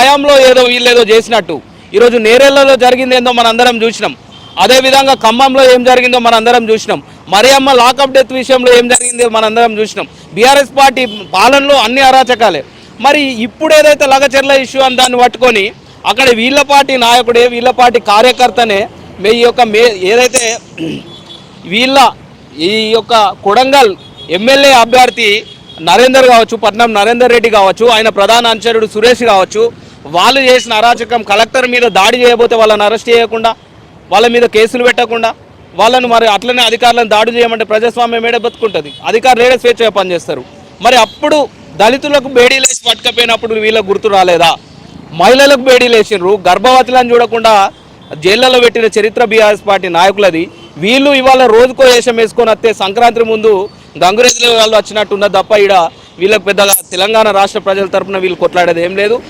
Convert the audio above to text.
హయాంలో ఏదో వీళ్ళు ఏదో చేసినట్టు. ఈరోజు నేరేళ్ళలో జరిగింది ఏందో మనం అందరం చూసినాం అదేవిధంగా ఖమ్మంలో ఏం జరిగిందో మనందరం అందరం చూసినాం. మరియమ్మ లాకప్ డెత్ విషయంలో ఏం జరిగిందో మనం అందరం చూసినాం. బీఆర్ఎస్ పార్టీ పాలనలో అన్ని అరాచకాలే. మరి ఇప్పుడు ఏదైతే లగచర్ల ఇష్యూ అని దాన్ని పట్టుకొని అక్కడ వీళ్ళ పార్టీ నాయకుడే వీళ్ళ పార్టీ కార్యకర్తనే మీ యొక్క మే ఏదైతే వీళ్ళ ఈ యొక్క కొడంగల్ ఎమ్మెల్యే అభ్యర్థి నరేందర్ కావచ్చు పట్నం నరేందర్ రెడ్డి కావచ్చు ఆయన ప్రధాన అనుచరుడు సురేష్ కావచ్చు వాళ్ళు చేసిన అరాచకం కలెక్టర్ మీద దాడి చేయబోతే వాళ్ళని అరెస్ట్ చేయకుండా వాళ్ళ మీద కేసులు పెట్టకుండా వాళ్ళను మరి అట్లనే అధికారులను దాడి చేయమంటే ప్రజాస్వామ్యం ఏడే బతుకుంటుంది. అధికారులు ఏడే స్వేచ్ఛగా పనిచేస్తారు. మరి అప్పుడు దళితులకు బేడీలు వేసి పట్టుకపోయినప్పుడు వీళ్ళకు గుర్తు రాలేదా? మహిళలకు బేడీలు లేచిండ్రు గర్భవతులను చూడకుండా జైళ్ళలో పెట్టిన చరిత్ర బీఆర్ఎస్ పార్టీ నాయకులది. వీళ్ళు ఇవాళ రోజుకో వేషం వేసుకొని వస్తే సంక్రాంతి ముందు గంగురెద్దుల వాళ్ళు వచ్చినట్టున్న తప్ప ఈడ వీళ్ళకి పెద్దగా తెలంగాణ రాష్ట్ర ప్రజల తరపున వీళ్ళు కొట్లాడేది ఏం లేదు.